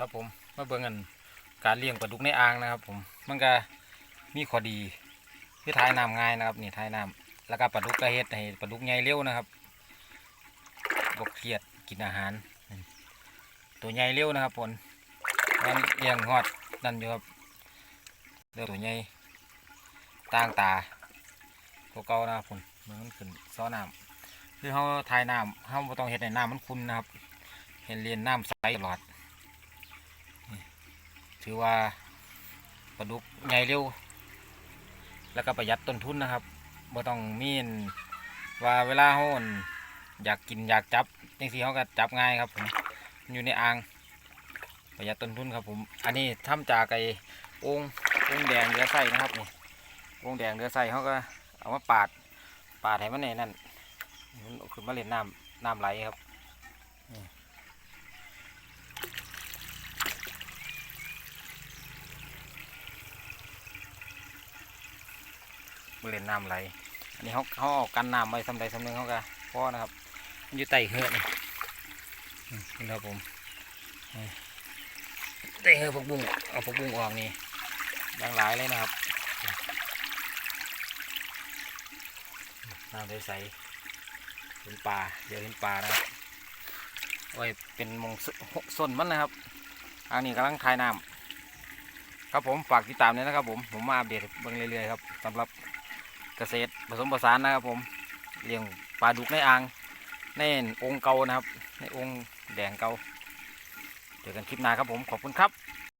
ครับผมมาเบิ่งกันการเลี้ยงปลาดุกในอ่างนะครับ ผมมันก็มีข้อดีคือทายน้ำง่ายนะครับนี่ทายน้ำแล้วก็ปลาดุกก็เฮ็ดให้ปลาดุกใหญ่เร็วนะครับบกเครียดกินอาหาร ตัวใหญ่เร็วนะครับผมมันเลี้ยงฮอดนั่นอยู่ครับเลือตัวใหญ่ต่างตาตัวเก่านะครับผมมันขึ้นซ้อน้ำคือเขาทายน้ำเขาบ่ต้องเฮ็ดให้น้ำมันขุ่นนะครับ เห็นเรียนน้ำใสตลอด ถือว่าปลาดุกใหญ่เร็ว แล้วก็ประหยัดต้นทุนนะครับบ่ต้องมีนว่าเวลาเขาอั่นอยากกินอยากจับจังซี่เขาก็จับง่ายครับผมอยู่ในอ่างประหยัดต้นทุนครับผม อันนี้ทำจากไอ้องโอ่งแดงเรือไส้นะครับนี่องแดงเรือไส้เขาก็เอามาปาดปาดให้มันในนั่นมันขึ้นมาเล่นน้ำน้ำไหลครับ บริเวณน้ำไหล อันนี้เขาเขาเอากันน้ำไว้สำใดสำหนึ่งเขาก็พอนะครับมันอยู่ใต้เหือนี่อืมนี่ครับผมใต้เหือผักบุ้งเอาผักบุ้งออกนี่บางหลายเลยนะครับน้ำใสๆเห็นปลาเดี๋ยวเห็นปลานะครับไว้เป็นมงส้นมันนะครับอันนี้กำลังทายน้ำครับผมฝากติดตามด้วยนะครับผมผมมาอัปเดตเบิ่งเรื่อยๆครับสำหรับ เกษตรผสมผสานนะครับผมเลี้ยงปลาดุกในอ่างในองค์เกานะครับ ในองค์แดงเกาเจอกันคลิปหน้าครับผมขอบคุณครับ